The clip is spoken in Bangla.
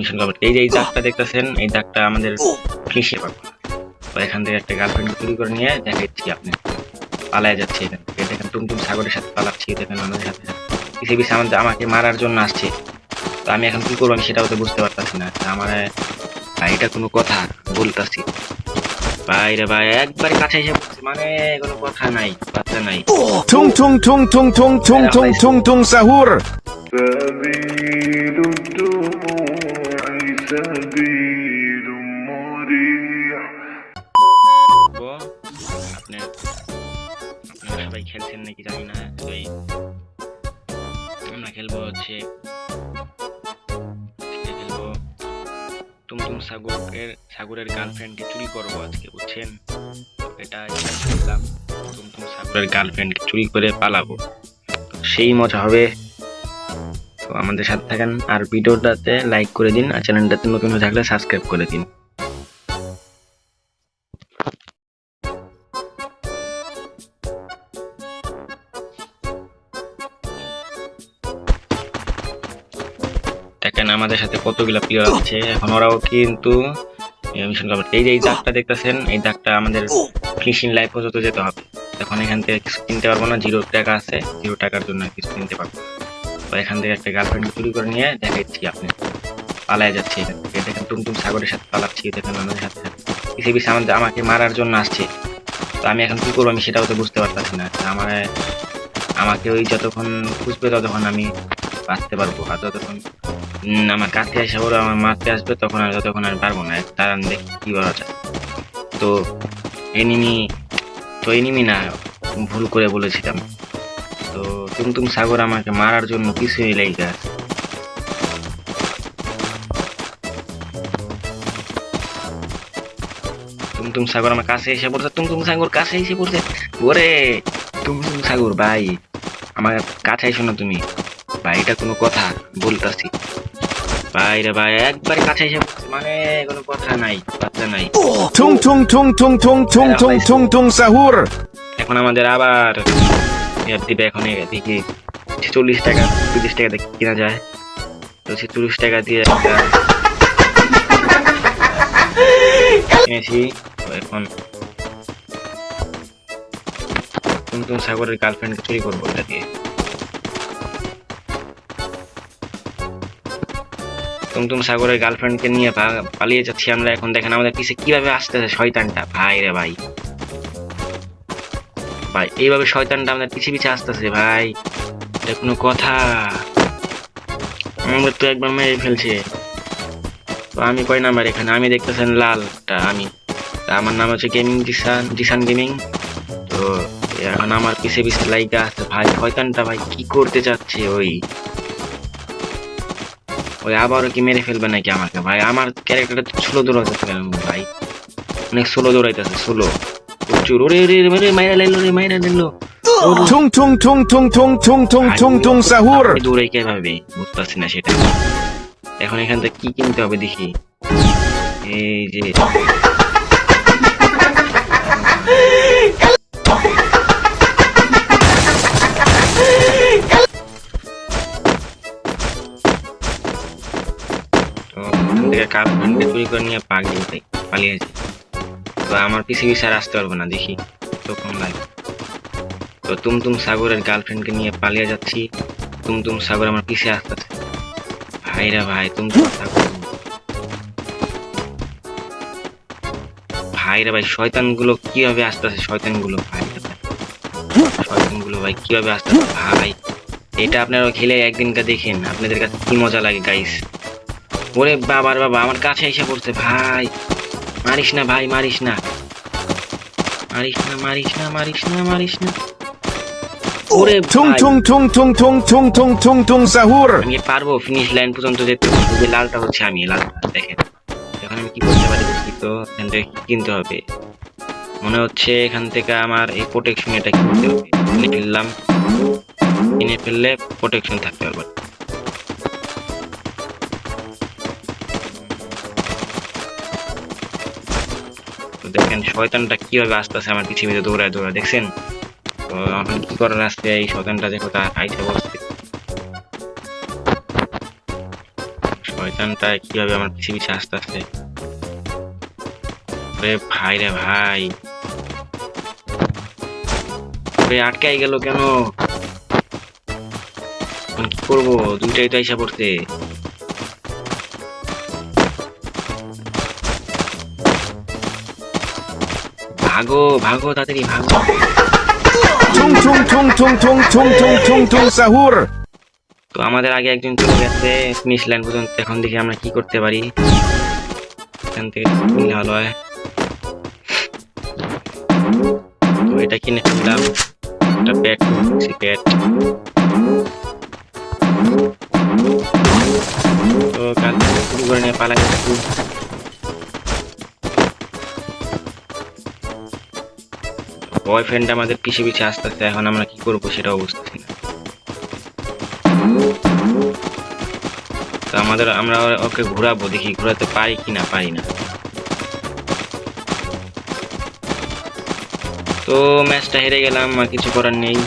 মিশন কমপ্লিট এই যে এই দাগটা দেখতেছেন এই দাগটা আমাদের ফিসে পাবো তো এখান থেকে একটা গার্লফ্রেন্ড চুরি করে নিয়ে দেখাচ্ছি আপনি। পালায় যাচ্ছে এখান থেকে। দেখেন টুমটুম সাগরের সাথে পালাচ্ছি দেখেন আমাদের সাথে। পিছে পিছে আমাদের আমাকে মারার জন্য আসছে। তো আমি এখন কি করব আমি সেটাও তো বুঝতে পারতাছি না। আমার ভাই এটা কোনো কথা বলতাছি। ভাই রে ভাই একবার কাছে এসে বলছে, মানে কোনো কথা নাই বাচ্চা নাই। Tung tung tung tung tung tung tung tung tung sahur. سبيل الدموع سبيل مريح বলবো, আপনি আপনারা সবাই খেলছেন নাকি জানি না তবে আমরা খেলবো হচ্ছে আজকে খেলবো টুমটুম সাগরের সাগরের গার্লফ্রেন্ডকে চুরি করবো আজকে বুঝছেন তো এটা এটা খেললাম টুমটুম সাগরের গার্লফ্রেন্ডকে চুরি করে পালাবো তো সেই মজা হবে তো আমাদের সাথে থাকেন। আর ভিডিওটাতে লাইক করে দিন, আর চ্যানেলটাতে নতুন হয়ে থাকলে সাবস্ক্রাইব করে দিন। দেখেন, আমাদের সাথে কতগুলা প্লেয়ার আছে। এখন ওরাও কিন্তু মিশন এই যে এই দাগটা দেখতেছেন, এই দাগটা আমাদের ফিনিশিং লাইফ পর্যন্ত যেতে হবে। এখন এখান থেকে কিছু কিনতে পারব না জিরো টাকা আছে জিরো টাকার জন্য কিছু কিনতে পারব না। এখান থেকে একটা গার্লফ্রেন্ড চুরি করে নিয়ে দেখাচ্ছি আপনি পালায় যাচ্ছে এখান থেকে। দেখেন টুমটুম সাগরের সাথে পালাচ্ছি, দেখেন আমাদের সাথে। পিছে পিছে আমাদের আমাকে মারার জন্য আসছে। তো আমি এখন কি করব আমি সেটাও তো বুঝতে পারতাছি না। আমার, আমাকে ওই যতক্ষণ খুঁজবে ততক্ষণ আমি বাঁচতে পারব। আর যতক্ষণ আমার কাছে এসে ওরা আমার মারতে আসবে তখন আর যতক্ষণ আর পারব না। তার আমি দেখি কি করা যায়। তো এনিমি তো এনিমি না, ভুল করে বলেছিলাম। টুমটুম সাগর আমাকে মারার জন্য কিছুই লেগে আছে টুমটুম সাগর আমার কাছে এসে পড়ছে টুমটুম সাগর কাছে এসে পড়ছে ওরে টুমটুম সাগর ভাই আমার কাছে এসো না তুমি ভাই এটা কোনো কথা বলতাছি ভাই রে ভাই একবার কাছে এসে মানে কোনো কথা নাই বাচ্চা নাই tung tung tung tung tung tung tung tung sahur. এখন আমাদের আবার ইয়ার দিবে এখন এদিকে চল্লিশ টাকা তিরিশ টাকা দিয়ে কেনা যায়। তো সে চল্লিশ টাকা দিয়ে একটা কিনেছি। এখন টুমটুম সাগরের গার্লফ্রেন্ডকে চুরি করব এটা দিয়ে। টুমটুম সাগরের গার্লফ্রেন্ডকে নিয়ে পালিয়ে যাচ্ছি আমরা এখন। দেখেন আমাদের পিছে কীভাবে আসতেছে শয়তানটা। ভাই রে ভাই। ভাই, এইভাবে শয়তানটা আমাদের পিছে পিছে আসতেছে ভাই। এটা কোনো কথা। আমাদের তো একবার মেরে ফেলছে। তো আমি কয় নাম্বার এখানে? আমি দেখতেছেন লালটা, আমি। আমার নাম হচ্ছে গেমিং, জিসান জিসান গেমিং। তো এখন আমার পিছে পিছে লাইগা আছে ভাই। শয়তানটা ভাই কি করতে চাচ্ছে ওই? ওই আবারও কি মেরে ফেলবে নাকি আমাকে? ভাই, আমার ক্যারেক্টারটা স্লো দৌড়াতে ভাই অনেক স্লো দৌড়াইতেছে স্লো প্রচুর ওরে ওরে ওরে, ওরে মাইরা লাইলো রে মাইরা লাইলো Tung tung tung tung tung tung tung tung tung sahur. আমি দৌড়ে কীভাবে বুঝতেছি না সেটা। এখন এখান থেকে কি কিনতে হবে দেখি। এই যে। তো কাপ চুরি করে নিয়ে পালিয়ে যাই। পালিয়েছে তো আমার পিছে পিছে আর আসতে পারব না, দেখি। তখন লাগে তো তুমতুম সাগরের গার্লফ্রেন্ডকে নিয়ে পালিয়ে যাচ্ছি। তুমতুম সাগর আমার পিছে আসতেছে। ভাইরা ভাই, তুমতুম সাগর। ভাইরা ভাই শয়তানগুলো কীভাবে আসতেছে শয়তানগুলো ভাই? শয়তানগুলো ভাই কীভাবে আসতেছে? ভাই, এটা আপনারা খেলে একদিনকা দেখেন, আপনাদের কাছে কি মজা লাগে গাইস ওরে বাবার বাবা, আমার কাছে এসে পড়ছে, ভাই। মারিস না ভাই মারিস না। মারিস না মারিস না মারিস না মারিস না। ওরে ভাই। tung tung tung tung tung tung tung tung sahur. আমি পারব ফিনিশ লাইন পর্যন্ত যেতে যে লালটা হচ্ছে আমি লালটা দেখেন। এখন আমি কি করতে পারি তো? এখান থেকে কিনতে হবে। মনে হচ্ছে এখান থেকে আমার এই প্রোটেকশন এটা কিনতে হবে। কিনে ফেললাম। কিনে ফেললে প্রোটেকশন থাকতে পারবে দেখেন শয়তানটা কীভাবে আসতেছে আমার পৃথিবীতে দৌড়ায় দৌড়ায়, দেখছেন? কি করার আসছে এই শয়তানটা দেখো তা আইসে শয়তানটা কীভাবে আমার পিছিয়ে আসতে আসতে রে ভাই রে ভাই। রে আটকাই গেল কেন? কি করব? দুইটাই তো আইসা পড়ছে। ভাগো ভাগো তাড়াতাড়ি ভাগো। 총총총총총총총총총 사후르 tung tung tung tung tung tung tung sahur. তো আমাদের আগে একজন চলে গেছে ফিনিশ লাইন পর্যন্ত। এখন দেখি আমরা কি করতে পারি। এখান থেকে করলে ভালো হয় তো এটা কিনে ফেললাম। একটা ব্যাট ব্যাট বয়ফ্রেন্ড আমাদের পিছিয়ে পিছে আসতে আসতে এখন আমরা কি করব সেটা অবস্থা তো আমাদের, আমরা ওকে ঘোরাবো, দেখি ঘোরাতে পারি কি না পারি না। তো ম্যাচটা হেরে গেলাম, আর কিছু করার নেই।